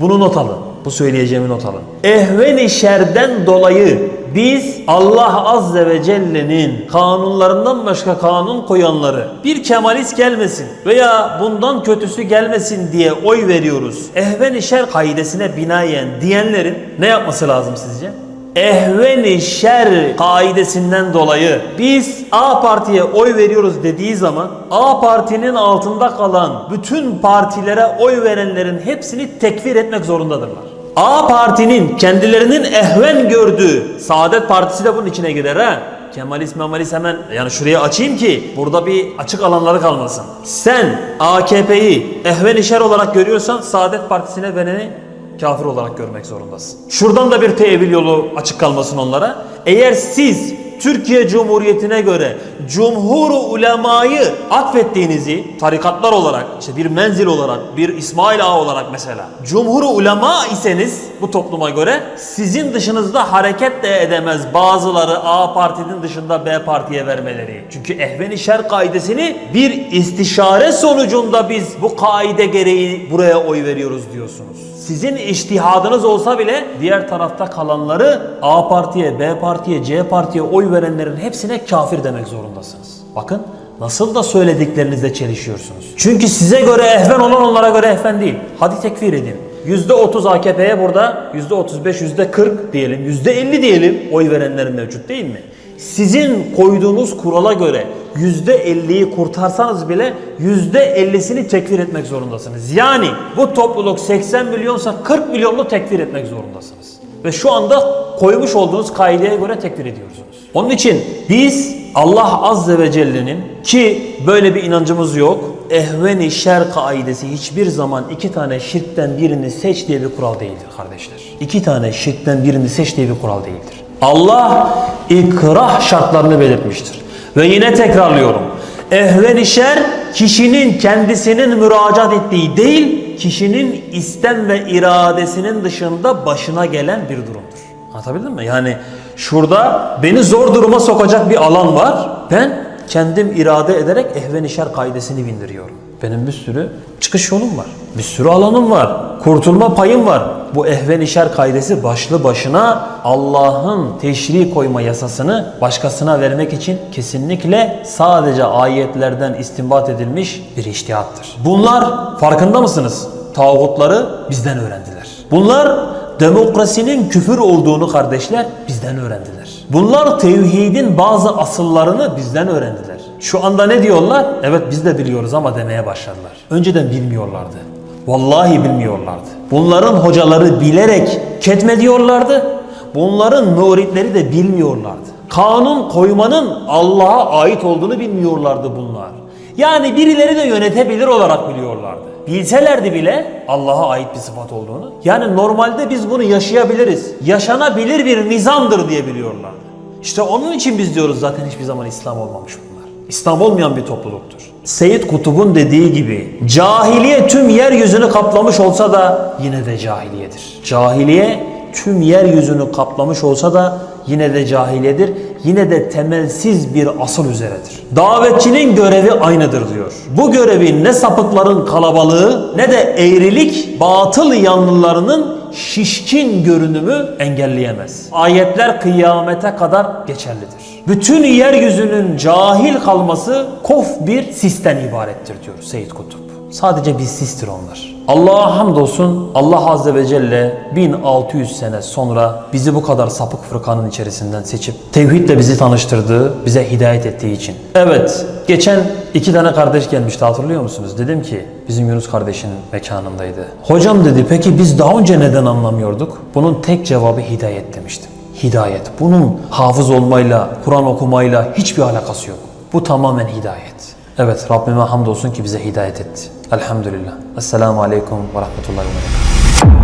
Bunu not alın. Bu söyleyeceğimi not alın. Ehven-i şerden dolayı biz Allah Azze ve Celle'nin kanunlarından başka kanun koyanları bir kemalist gelmesin veya bundan kötüsü gelmesin diye oy veriyoruz. Ehven-i şer kaidesine binaen diyenlerin ne yapması lazım sizce? Ehveni şer kaidesinden dolayı biz A partiye oy veriyoruz dediği zaman A partinin altında kalan bütün partilere oy verenlerin hepsini tekfir etmek zorundadırlar. A partinin kendilerinin ehven gördüğü Saadet Partisi de bunun içine girer ha. Kemalist memalist hemen yani şuraya açayım ki burada bir açık alanları kalmasın. Sen AKP'yi ehven şer olarak görüyorsan Saadet Partisi'ne vereni kafir olarak görmek zorundasın. Şuradan da bir tevil yolu açık kalmasın onlara. Eğer siz Türkiye Cumhuriyeti'ne göre cumhuru ulemayı atfettiğinizi tarikatlar olarak, işte bir menzil olarak, bir İsmail Ağa olarak mesela cumhuru ulema iseniz bu topluma göre sizin dışınızda hareket de edemez bazıları A partinin dışında B partiye vermeleri. Çünkü ehven-i şer kaidesini bir istişare sonucunda biz bu kaide gereği buraya oy veriyoruz diyorsunuz. Sizin iştihadınız olsa bile diğer tarafta kalanları A partiye, B partiye, C partiye oy verenlerin hepsine kafir demek zorundasınız. Bakın nasıl da söylediklerinizle çelişiyorsunuz. Çünkü size göre ehven olan onlara göre ehven değil. Hadi tekfir edin. %30 AKP'ye burada, %35, %40 diyelim, %50 diyelim oy verenlerin mevcut değil mi? Sizin koyduğunuz kurala göre %50'yi kurtarsanız bile %50'sini tekfir etmek zorundasınız. Yani bu topluluk 80 milyonsa 40 milyonlu tekfir etmek zorundasınız. Ve şu anda koymuş olduğunuz kaideye göre tekfir ediyorsunuz. Onun için biz Allah Azze ve Celle'nin ki böyle bir inancımız yok. Ehveni şer kaidesi hiçbir zaman iki tane şirkten birini seç diye bir kural değildir kardeşler. İki tane şirkten birini seç diye bir kural değildir. Allah ikrah şartlarını belirtmiştir. Ve yine tekrarlıyorum. Ehven-i şer kişinin kendisinin müracaat ettiği değil, kişinin istem ve iradesinin dışında başına gelen bir durumdur. Anlatabildim mi? Yani şurada beni zor duruma sokacak bir alan var. Ben kendim irade ederek ehven-i şer kaidesini bindiriyorum. Benim bir sürü çıkış yolum var. Bir sürü alanım var. Kurtulma payım var. Bu ehven-i şer kaidesi başlı başına Allah'ın teşri koyma yasasını başkasına vermek için kesinlikle sadece ayetlerden istinbat edilmiş bir iştihattır. Bunlar farkında mısınız? Tağutları bizden öğrendiler. Bunlar demokrasinin küfür olduğunu kardeşler bizden öğrendiler. Bunlar tevhidin bazı asıllarını bizden öğrendiler. Şu anda ne diyorlar? Evet biz de biliyoruz ama demeye başladılar. Önceden bilmiyorlardı. Vallahi bilmiyorlardı. Bunların hocaları bilerek ketme diyorlardı. Bunların müritleri de bilmiyorlardı. Kanun koymanın Allah'a ait olduğunu bilmiyorlardı bunlar. Yani birileri de yönetebilir olarak biliyorlardı. Bilselerdi bile Allah'a ait bir sıfat olduğunu. Yani normalde biz bunu yaşayabiliriz. Yaşanabilir bir nizamdır diye biliyorlardı. İşte onun için biz diyoruz zaten hiçbir zaman İslam olmamış bunlar. İslam olmayan bir topluluktur. Seyyid Kutub'un dediği gibi cahiliye tüm yeryüzünü kaplamış olsa da yine de cahiliyedir. Cahiliye tüm yeryüzünü kaplamış olsa da yine de cahiliyedir. Yine de temelsiz bir asıl üzeredir. Davetçinin görevi aynıdır diyor. Bu görevi ne sapıkların kalabalığı ne de eğrilik batıl yanlılarının şişkin görünümü engelleyemez. Ayetler kıyamete kadar geçerlidir. Bütün yeryüzünün cahil kalması kof bir sisten ibarettir diyor Seyyid Kutup. Sadece bir sistir onlar. Allah'a hamdolsun Allah Azze ve Celle 1600 sene sonra bizi bu kadar sapık fırkanın içerisinden seçip tevhidle bizi tanıştırdığı, bize hidayet ettiği için. Evet, geçen iki tane kardeş gelmişti hatırlıyor musunuz? Dedim ki bizim Yunus kardeşin mekanındaydı. Hocam dedi peki biz daha önce neden anlamıyorduk? Bunun tek cevabı hidayet demiştim. Hidayet. Bunun hafız olmayla, Kur'an okumayla hiçbir alakası yok. Bu tamamen hidayet. Evet Rabbime hamdolsun ki bize hidayet etti. Elhamdülillah. Esselamu Aleyküm ve Rahmetullahi ve Berekatuhu.